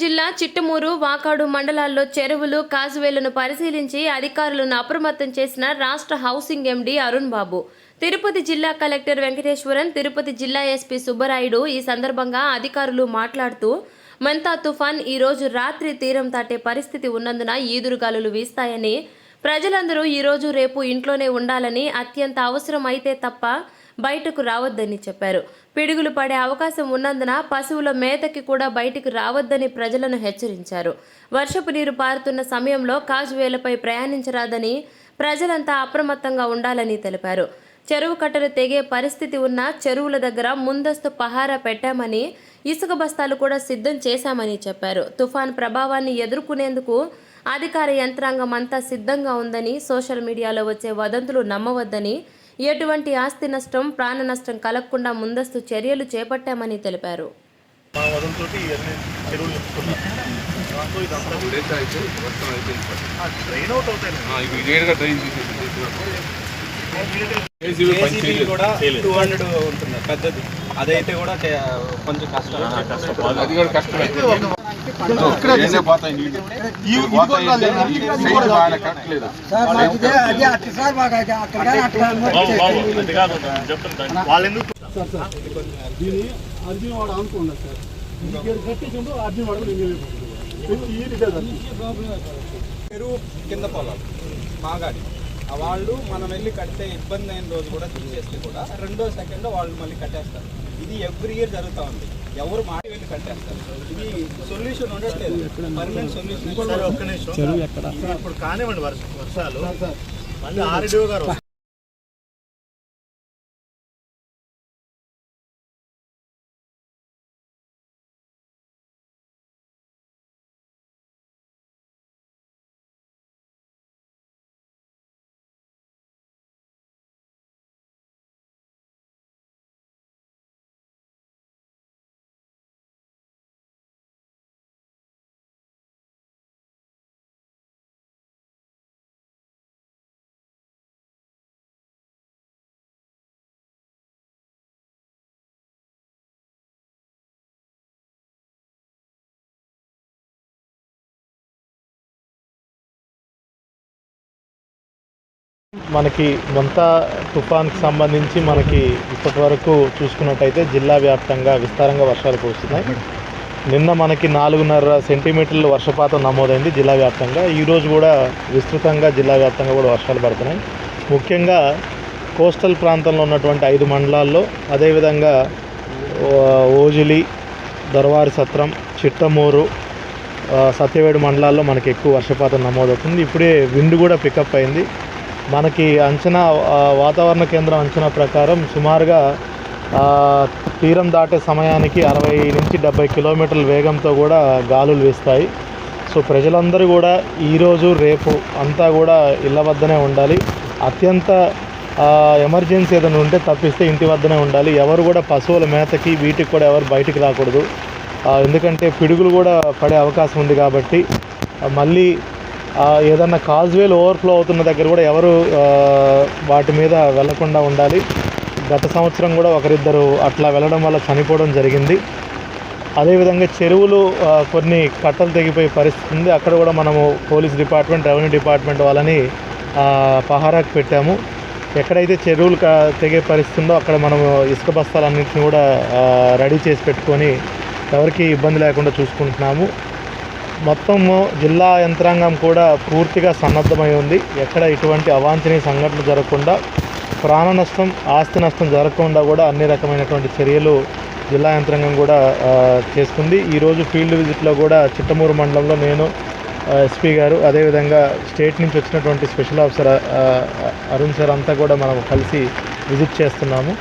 జిల్లా చిట్టమూరు వాకాడు మండలాల్లో చెరువులు కాజువేలను పరిశీలించి అధికారులను అప్రమత్తం చేసిన రాష్ట్ర హౌసింగ్ ఎండీ అరుణ్ బాబు. తిరుపతి జిల్లా కలెక్టర్ వెంకటేశ్వరన్ తిరుపతి జిల్లా ఎస్పీ సుబ్బరాయుడు ఈ సందర్భంగా అధికారులు మాట్లాడుతూ మంతా తుఫాన్ ఈ రోజు రాత్రి తీరం దాటే పరిస్థితి ఉన్నందున ఈదురుగాలులు వీస్తాయని ప్రజలందరూ ఈ రోజు రేపు ఇంట్లోనే ఉండాలని అత్యంత అవసరం అయితే తప్ప బయటకు రావద్దని చెప్పారు. పిడుగులు పడే అవకాశం ఉన్నందున పశువుల మేతకి కూడా బయటికి రావద్దని ప్రజలను హెచ్చరించారు. వర్షపు నీరు పారుతున్న సమయంలో కాజువేలపై ప్రయాణించరాదని ప్రజలంతా అప్రమత్తంగా ఉండాలని తెలిపారు. చెరువు కట్టలు తెగే పరిస్థితి ఉన్న చెరువుల దగ్గర ముందస్తు పహారా పెట్టామని ఇసుక బస్తాలు కూడా సిద్ధం చేశామని చెప్పారు. తుఫాన్ ప్రభావాన్ని ఎదుర్కొనేందుకు అధికార యంత్రాంగం అంతా సిద్ధంగా ఉందని సోషల్ మీడియాలో వచ్చే వదంతులు నమ్మవద్దని ఎటువంటి ఆస్తి నష్టం ప్రాణ నష్టం కలగకుండా ముందస్తు చర్యలు చేపట్టామని తెలిపారు. కూడా. టూ హండ్రెడ్ ఉంటుంది పెద్దది. అదైతే కూడా కొంచెం కష్టం అది కూడా కష్టమే దీన్ని అర్జున్ వాడు అనుకున్నా సార్ కట్టించుంటూ అర్జున్ వాడు ఈ చెరువు కింద పొలాలు మాగాడి వాళ్ళు మనం వెళ్ళి కడితే ఇబ్బంది అయిన రోజు కూడా తీసేస్తే కూడా రెండో సెకండ్ వాళ్ళు మళ్ళీ కట్టేస్తారు. ఇది ఎవ్రీ ఇయర్ జరుగుతూ ఉంది. ఎవరు మాట వెళ్ళి కట్టేస్తారు. ఇది సొల్యూషన్ ఉండట్లేదు. పర్మనెంట్ సొల్యూషన్ సరే ఒక్క నిమిషం. ఇప్పుడు కానివ్వండి వర్ష వర్షాలు. మళ్ళీ ఆర్డీఓ గారు మనకి మొంత తుఫాన్కి సంబంధించి మనకి ఇప్పటి వరకు చూసుకున్నట్టయితే జిల్లా వ్యాప్తంగా విస్తారంగా వర్షాలు కురుస్తున్నాయి. నిన్న మనకి నాలుగున్నర సెంటీమీటర్ల వర్షపాతం నమోదైంది జిల్లా వ్యాప్తంగా. ఈరోజు కూడా విస్తృతంగా జిల్లా వ్యాప్తంగా కూడా వర్షాలు పడుతున్నాయి. ముఖ్యంగా కోస్టల్ ప్రాంతంలో ఉన్నటువంటి ఐదు మండలాల్లో అదేవిధంగా ఓజిలి దొరవారి సత్రం చిట్టమూరు సత్యవేడు మండలాల్లో మనకి ఎక్కువ వర్షపాతం నమోదవుతుంది. ఇప్పుడే విండ్ కూడా పికప్ అయింది. మనకి అంచనా వాతావరణ కేంద్రం అంచనా ప్రకారం సుమారుగా తీరం దాటే సమయానికి అరవై నుంచి డెబ్బై కిలోమీటర్ల వేగంతో కూడా గాలులు వీస్తాయి. సో ప్రజలందరూ కూడా ఈరోజు రేపు అంతా కూడా ఇళ్ళ వద్దనే ఉండాలి. అత్యంత ఎమర్జెన్సీ ఏదైనా ఉంటే తప్పిస్తే ఇంటి వద్దనే ఉండాలి. ఎవరు కూడా పశువుల మేతకి వీటికి కూడా ఎవరు బయటికి రాకూడదు. ఎందుకంటే పిడుగులు కూడా పడే అవకాశం ఉంది కాబట్టి మళ్ళీ ఏదన్నా కాజ్వేలు ఓవర్ఫ్లో అవుతున్న దగ్గర కూడా ఎవరు వాటి మీద వెళ్ళకుండా ఉండాలి. గత సంవత్సరం కూడా ఒకరిద్దరు అట్లా వెళ్ళడం వల్ల చనిపోవడం జరిగింది. అదేవిధంగా చెరువులు కొన్ని కట్టలు తెగిపోయే పరిస్థితి ఉంది. అక్కడ కూడా మనము పోలీస్ డిపార్ట్మెంట్ రెవెన్యూ డిపార్ట్మెంట్ వాళ్ళని పహారాకు పెట్టాము. ఎక్కడైతే చెరువులు తెగే పరిస్థితి ఉందో అక్కడ మనము ఇసుక బస్తాలన్నింటినీ కూడా రెడీ చేసి పెట్టుకొని ఎవరికి ఇబ్బంది లేకుండా చూసుకుంటున్నాము. మొత్తము జిల్లా యంత్రాంగం కూడా పూర్తిగా సన్నద్ధమై ఉంది. ఎక్కడ ఇటువంటి అవాంఛనీయ సంఘటనలు జరగకుండా ప్రాణ నష్టం ఆస్తి నష్టం జరగకుండా కూడా అన్ని రకమైనటువంటి చర్యలు జిల్లా యంత్రాంగం కూడా చేస్తుంది ఈరోజు ఫీల్డ్ విజిట్లో కూడా చిట్టమూరు మండలంలో నేను ఎస్పీ గారు అదేవిధంగా స్టేట్ నుంచి వచ్చినటువంటి స్పెషల్ ఆఫీసర్ అరుణ్ సార్ అంతా కూడా మనం కలిసి విజిట్ చేస్తున్నాము.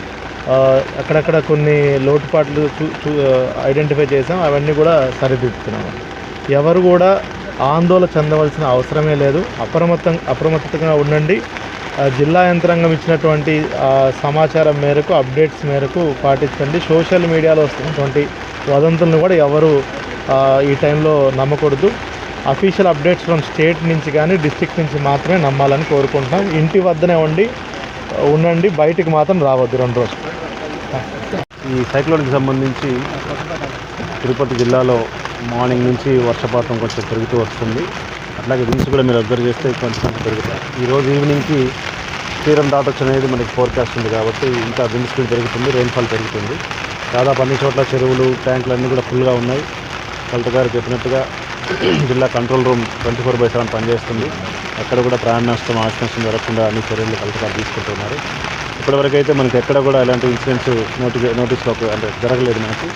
అక్కడక్కడ కొన్ని లోటుపాట్లు చూ చూ ఐడెంటిఫై చేసాం. అవన్నీ కూడా సరిదిద్దుతున్నాము. ఎవరు కూడా ఆందోళన చెందవలసిన అవసరమే లేదు. అప్రమత్తం అప్రమత్తంగా ఉండండి. జిల్లా యంత్రాంగం ఇచ్చినటువంటి సమాచారం మేరకు అప్డేట్స్ మేరకు పాటించండి. సోషల్ మీడియాలో వస్తున్నటువంటి వదంతులను కూడా ఎవరు ఈ టైంలో నమ్మకూడదు. అఫీషియల్ అప్డేట్స్ ఫ్రమ్ స్టేట్ నుంచి కానీ డిస్ట్రిక్ట్ నుంచి మాత్రమే నమ్మాలని కోరుకుంటున్నాం. ఇంటి వద్దనే ఉండి ఉండండి. బయటికి మాత్రం రావద్దు రెండు రోజులు. ఈ సైక్లోన్కి సంబంధించి తిరుపతి జిల్లాలో మార్నింగ్ నుంచి వర్షపాతం కొంచెం పెరుగుతూ వస్తుంది. అట్లాగే విన్స్ కూడా మీరు అబ్జర్వ్ చేస్తే కొంచెం కొంచెం పెరుగుతాయి. ఈరోజు ఈవినింగ్కి తీరం దాటొచ్చు అనేది మనకి ఫోర్కాస్ట్ ఉంది కాబట్టి ఇంకా విన్స్ కూడా పెరుగుతుంది రెయిన్ఫాల్ పెరుగుతుంది. దాదాపు అన్ని చోట్ల చెరువులు ట్యాంకులు అన్నీ కూడా ఫుల్గా ఉన్నాయి. కలెక్టర్ గారు చెప్పినట్టుగా జిల్లా control room twenty four by seven పనిచేస్తుంది. అక్కడ కూడా ప్రాణ నష్టం జరగకుండా అన్ని చర్యలు కలెక్టర్ గారు తీసుకుంటున్నారు. ఇప్పటివరకు అయితే మనకి ఎక్కడ కూడా ఎలాంటి ఇన్సిడెంట్స్ నోటి నోటీస్లో అంటే జరగలేదు మనకి.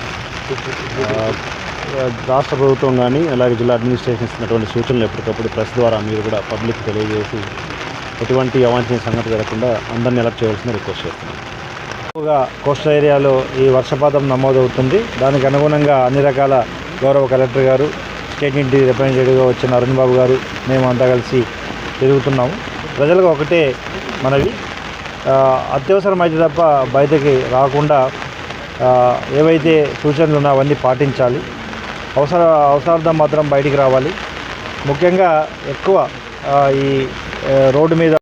రాష్ట్ర ప్రభుత్వం కానీ అలాగే జిల్లా అడ్మినిస్ట్రేషన్ ఇస్తున్నటువంటి సూచనలు ఎప్పటికప్పుడు ప్రెస్ ద్వారా మీరు కూడా పబ్లిక్ తెలియజేసి ఎటువంటి అవాంఛనీయ సంగతి జరగకుండా అందరినీ అలర్ట్ చేయాల్సిన రిక్వెస్ట్ చేస్తున్నాను ఎక్కువగా కోస్టల్ ఏరియాలో ఈ వర్షపాతం నమోదవుతుంది. దానికి అనుగుణంగా అన్ని రకాల గౌరవ కలెక్టర్ గారు స్టేట్ ఇంటి రిప్రజెంటేటివ్గా వచ్చిన అరుణ్ బాబు గారు మేము అంతా కలిసి తిరుగుతున్నాము. ప్రజలకు ఒకటే మనవి అత్యవసరమైతే తప్ప బయటకి రాకుండా ఏవైతే సూచనలు ఉన్నాయో అవన్నీ పాటించాలి. అవసర అవసరార్థం మాత్రం బయటికి రావాలి. ముఖ్యంగా ఎక్కువ ఈ రోడ్డు మీద